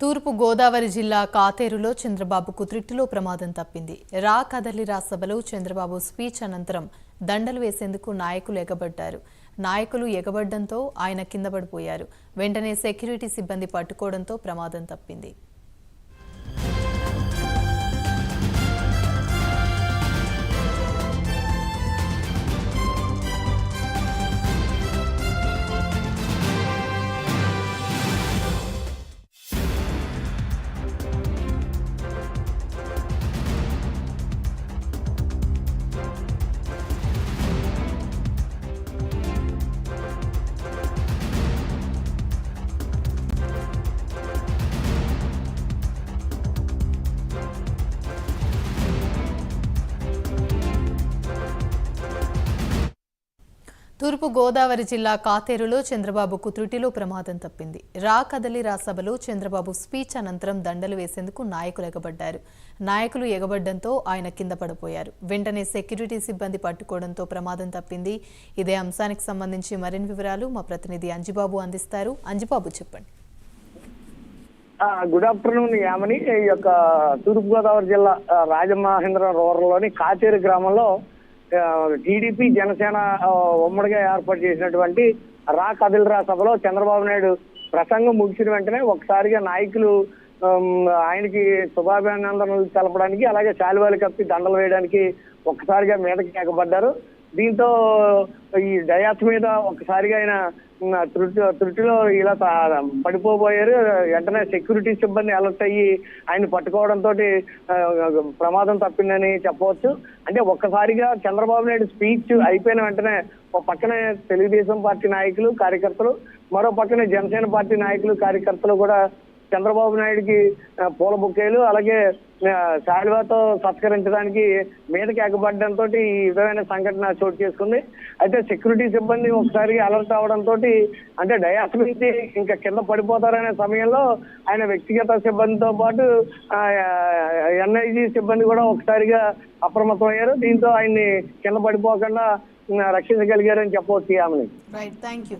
తూర్పు గోదావరి జిల్లా కాతేరులో చంద్రబాబుకు త్రిట్టులో ప్రమాదం తప్పింది. రా కదలిరా సభలో చంద్రబాబు స్పీచ్ అనంతరం దండలు వేసేందుకు నాయకులు ఎగబడ్డారు. నాయకులు ఎగబడ్డంతో ఆయన కింద పడిపోయారు. వెంటనే సెక్యూరిటీ సిబ్బంది పట్టుకోవడంతో ప్రమాదం తప్పింది. తూర్పు గోదావరి జిల్లా కాతేరులో చంద్రబాబుకు త్రుటిలో ప్రమాదం తప్పింది. రా కదలి రాసభలో చంద్రబాబు స్పీచ్ అనంతరం దండలు వేసేందుకు నాయకులు ఎగబడ్డారు. నాయకులు ఎగబడ్డంతో ఆయన కింద పడిపోయారు. వెంటనే సెక్యూరిటీ సిబ్బంది పట్టుకోవడంతో ప్రమాదం తప్పింది. ఇదే అంశానికి సంబంధించి మరిన్ని వివరాలు మా ప్రతినిధి అంజిబాబు అందిస్తారు. అంజిబాబు చెప్పండి. గుడ్ ఆఫ్టర్నూన్ యామని. ఈ యొక్క తూర్పుగోదావరి జిల్లా రాజమహేంద్ర రూరల్లోని కాచేరు గ్రామంలో టీడీపీ జనసేన ఉమ్మడిగా ఏర్పాటు చేసినటువంటి రా కదిలరా సభలో చంద్రబాబు నాయుడు ప్రసంగం ముగిసిన వెంటనే ఒకసారిగా నాయకులు ఆయనకి శుభాభినందనలు తెలపడానికి అలాగే శాలువాలు కప్పి దండలు వేయడానికి ఒక్కసారిగా మీదకి ఎగబడ్డారు. దీంతో ఈ డయాస్ మీద ఒక్కసారిగా ఆయన తృటి తృటిలో ఇలా పడిపోబోయారు. వెంటనే సెక్యూరిటీ సిబ్బంది అలర్ట్ అయ్యి ఆయన పట్టుకోవడంతో ప్రమాదం తప్పిందని చెప్పవచ్చు. అంటే ఒక్కసారిగా చంద్రబాబు నాయుడు స్పీచ్ అయిపోయిన వెంటనే ఒక పక్కనే తెలుగుదేశం పార్టీ నాయకులు కార్యకర్తలు మరో పక్కనే జనసేన పార్టీ నాయకులు కార్యకర్తలు కూడా చంద్రబాబు నాయుడికి పూల బుక్కేలు అలాగే ఆ, శాలువాతో సత్కరించడానికి మీదకి ఎగబడడంతో ఈ విధమైన సంఘటన చోటు చేసుకుంది. అయితే సెక్యూరిటీ సిబ్బంది ఒకసారి అలర్ట్ అవడంతో అంటే డయాస్ నుంచి ఇంకా కింద పడిపోతారనే సమయంలో ఆయన వ్యక్తిగత సిబ్బందితో పాటు ఎన్ఐజీ సిబ్బంది కూడా ఒకసారిగా అప్రమత్తం అయ్యారు దీంతో ఆయన్ని కింద పడిపోకుండా రక్షించగలిగారని చెప్పవచ్చు ఆమెని. Right thank you